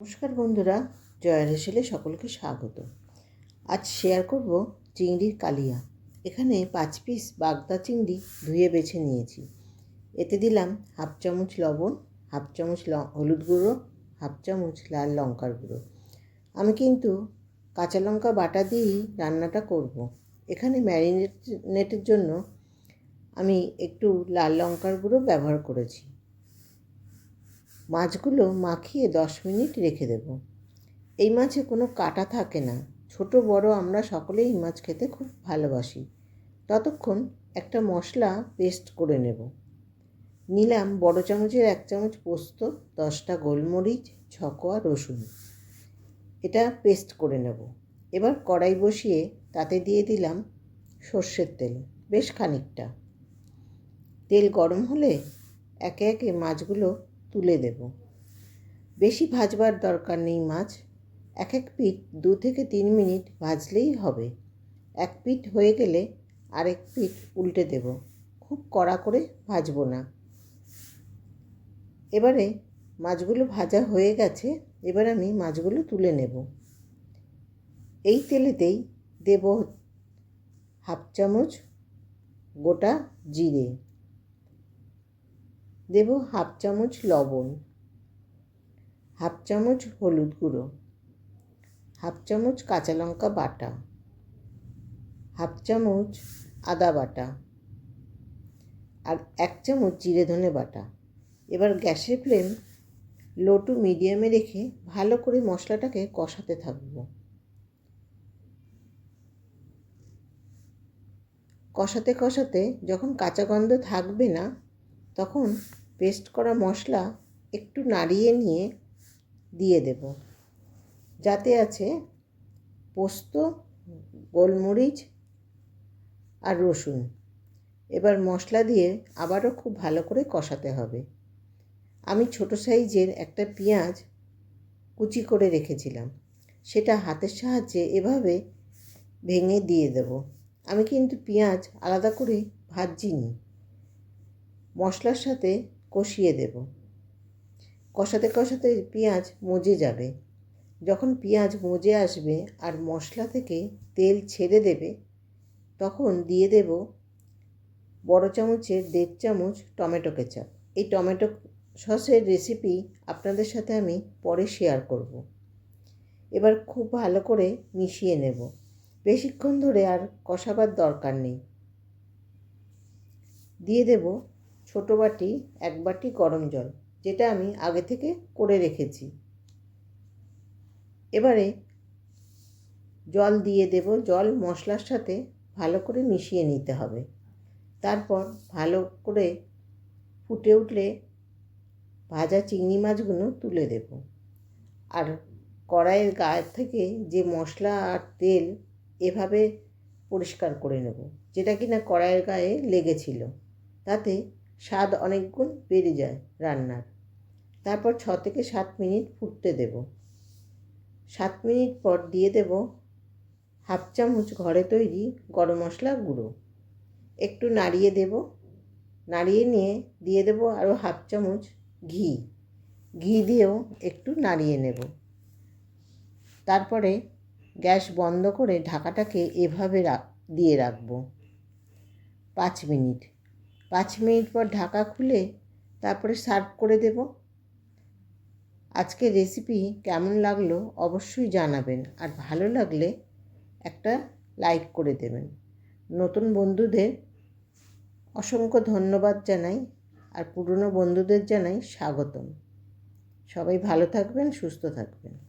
নমস্কার বন্ধুরা, জয়া রেসেলে সকলকে স্বাগত। আজ শেয়ার করব চিংড়ির কালিয়া। এখানে পাঁচ পিস বাগদা চিংড়ি ধুয়ে বেছে নিয়েছি। এতে দিলাম হাফ চামচ লবণ, হাফ চামচ হলুদ গুঁড়ো, হাফ চামচ লাল লঙ্কার গুঁড়ো। আমি কিন্তু কাঁচা লঙ্কা বাটা দিয়েই রান্নাটা করব। এখানে ম্যারিনেটের জন্য আমি একটু লাল লঙ্কার গুঁড়ো ব্যবহার করেছি। মাছগুলো মাখিয়ে দশ মিনিট রেখে দেব। এই মাছে কোনো কাটা থাকে না। ছোট, বড় আমরা সকলেই এই মাছ খেতে খুব ভালোবাসি। ততক্ষণ একটা মশলা পেস্ট করে নেব। নিলাম বড় চামচের এক চামচ পোস্ত, দশটা গোলমরিচ ছকোয়া রসুন। এটা পেস্ট করে নেব। এবার কড়াই বসিয়ে তাতে দিয়ে দিলাম সর্ষের তেল, বেশ খানিকটা। তেল গরম হলে একে একে মাছগুলো তুলে দেব। বেশি ভাজবার দরকার নেই মাছ। এক এক পিঠ দু থেকে তিন মিনিট ভাজলেই হবে। এক পিঠ হয়ে গেলে আরেক পিঠ উল্টে দেব। খুব কড়া করে ভাজবো না। এবারে মাছগুলো ভাজা হয়ে গেছে, এবার আমি মাছগুলো তুলে নেব। এই তেলেতেই দেব হাফ চামচ গোটা জিরে। দেব হাফ চামচ লবণ, হাফ চামচ হলুদ গুঁড়ো, হাফ চামচ কাঁচা লঙ্কা বাটা, হাফ চামচ আদা বাটা আর এক চামচ জিরে ধনে বাটা। এবার গ্যাসের ফ্লেম লো টু মিডিয়ামে রেখে ভালো করে মশলাটাকে কষাতে থাকব। কষাতে কষাতে যখন কাঁচা গন্ধ থাকবে না তখন পেস্ট করা মশলা একটু নাড়িয়ে নিয়ে দিয়ে দেব। যাতে আছে পোস্ত, গোলমরিচ আর রসুন। এবার মশলা দিয়ে আবারও খুব ভালো করে কষাতে হবে। আমি ছোট সাইজের একটা পেঁয়াজ কুচি করে রেখেছিলাম। সেটা হাতের সাহায্যে এভাবে ভেঙে দিয়ে দেব। আমি কিন্তু পেঁয়াজ আলাদা করে ভাজিনি। মশলার সাথে কষিয়ে দেব। কষাতে কষাতে পেঁয়াজ মজে যাবে। যখন পেঁয়াজ মজে আসবে আর মশলা থেকে তেল ছেড়ে দেবে, তখন দিয়ে দেব বড় চামচের দেড় চামচ টমেটো কেচাপ। এই টমেটো সসের রেসিপি আপনাদের সাথে আমি পরে শেয়ার করব। এবার খুব ভালো করে মিশিয়ে নেব। বেশিক্ষণ ধরে আর কষাবার দরকার নেই। দিয়ে দেব ছোটো বাটি, এক বাটি গরম জল, যেটা আমি আগে থেকে করে রেখেছি। এবারে জল দিয়ে দেব। জল, মশলার সাথে ভালো করে মিশিয়ে নিতে হবে। তারপর ভালো করে ফুটে উঠলে ভাজা চিংড়ি মাছগুলো তুলে দেব। আর কড়াইয়ের গায়ের থেকে যে মশলা আর তেল এভাবে পরিষ্কার করে নেব, যেটা কিনা কড়াইয়ের গায়ে লেগেছিল। তাতে স্বাদ অনেক গুণ বেড়ে যায় রান্নার। তারপর ছ থেকে সাত মিনিট ফুটতে দেব। সাত মিনিট পর দিয়ে দেব হাফ চামচ ঘরে তৈরি গরম মশলা গুঁড়ো। একটু নাড়িয়ে দেব। নাড়িয়ে নিয়ে দিয়ে দেব আরও হাফ চামচ ঘি। ঘি দিয়েও একটু নাড়িয়ে নেব। তারপরে গ্যাস বন্ধ করে ঢাকাটাকে এভাবে দিয়ে রাখব। পাঁচ মিনিট। পাঁচ মিনিট পর ঢাকা খুলে তারপরে সার্ভ করে দেব। আজকে রেসিপি কেমন লাগল অবশ্যই জানাবেন আর ভালো লাগলে একটা লাইক করে দেবেন। নতুন বন্ধুদের অসংখ্য ধন্যবাদ জানাই আর পুরনো বন্ধুদের জানাই স্বাগতম। সবাই ভালো থাকবেন, সুস্থ থাকবেন।